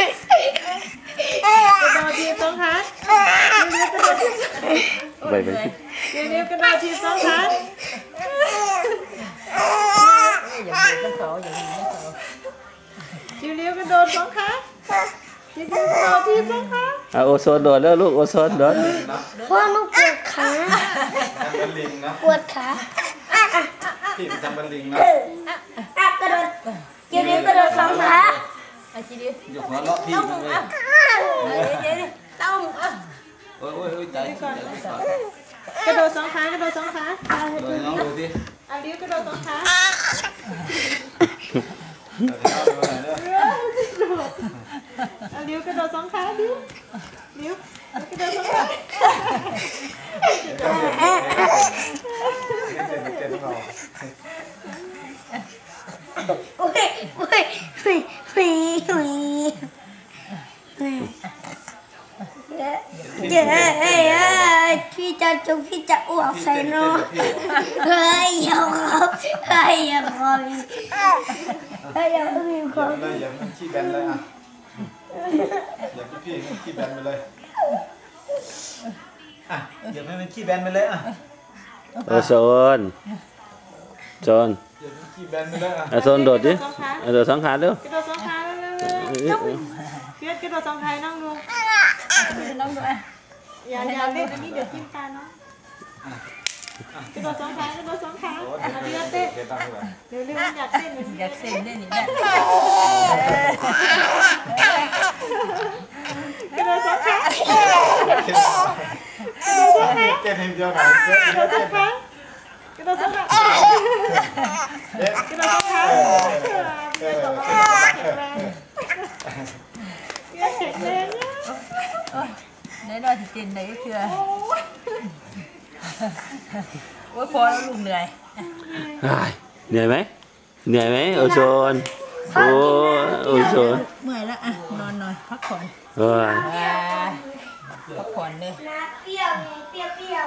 กระโดดทีสองขาไปไปเดี๋ยวเดี๋ยวกระโดดทีสองครั้งอย่าบีบกันเขาอย่าบีบกันเขาเดี๋ยวเดี๋ยวกระโดดสองขาเดี๋ยวเดี๋ยวกระโดดทีสองครั้งอะโอโซนโดดแล้วลูกโอโซนโดดพ่อลูกปวดขาปวดขาที่มันจำบันลิงนะกระโดดเดี๋ยวเดี๋ยวกระโดดสองครั้ง เอาเดี๋ยวเอาเดี๋ยวเอาเดี๋ยวกระโดดสองขาเดี๋ยวเดี๋ยวกระโดดสองขา เต้นเต้นเรา โอ้ยโอ้ยโอ้ยโอ้ยโอ้ยโอ้ย เดี๋ยวเดี๋ยวเอ้ยเอ้พี่จะจุกพี่จะอ้วกใส่หนูเฮ้ยอย่าครับเฮ้ยอย่าครับเฮ้ยอย่าพี่คอย่ารับเลยอย่ามันขี้แบนเลยอะอย่าพี่พี่ขี้แบนไปเลยอะอย่าให้มันขี้แบนไปเลยอะโอโซน โซนอย่ามันขี้แบนไปเลยอะเอาโซนโดดดิเอาโดดสองขาเร็วกระโดดสองขาเร็วเร็วเร็วเพียร กระโดดสองขาให้น้องดูน้องด้วยอย่าอย่าเล่นอันนี้เดี๋ยวจิ้มตาน้องกระโดดสองขากระโดดสองขาโอ้เอาเดี๋ยวเดี๋ยวเดี๋เต้นยวตังค์เลยเร็วเร็วอยากเต้นเลยอยากเซ็นได้นี่แหละกระโดดสองขาเต้นให้เดียวหน่อยเต้นกระโดเต้ดนสองขากระโดดสองขาเต้นกระโดดสองขาเออเอเอออแข็งแรงแข็งแรงเนี่ยได้รอยที่เต้นได้ก็คือโอ้ยพอแล้วลุงเหนื่อยอ้ายเหนื่อยไหมเหนื่อยไหมโอโซนโอ้โอโซนเมื่อยแล้วอะนอนหน่อยพักผ่อนเอ้ยพักผ่อนเลยน้าเปรี้ยวไงเปรี้ยวเปรี้ยว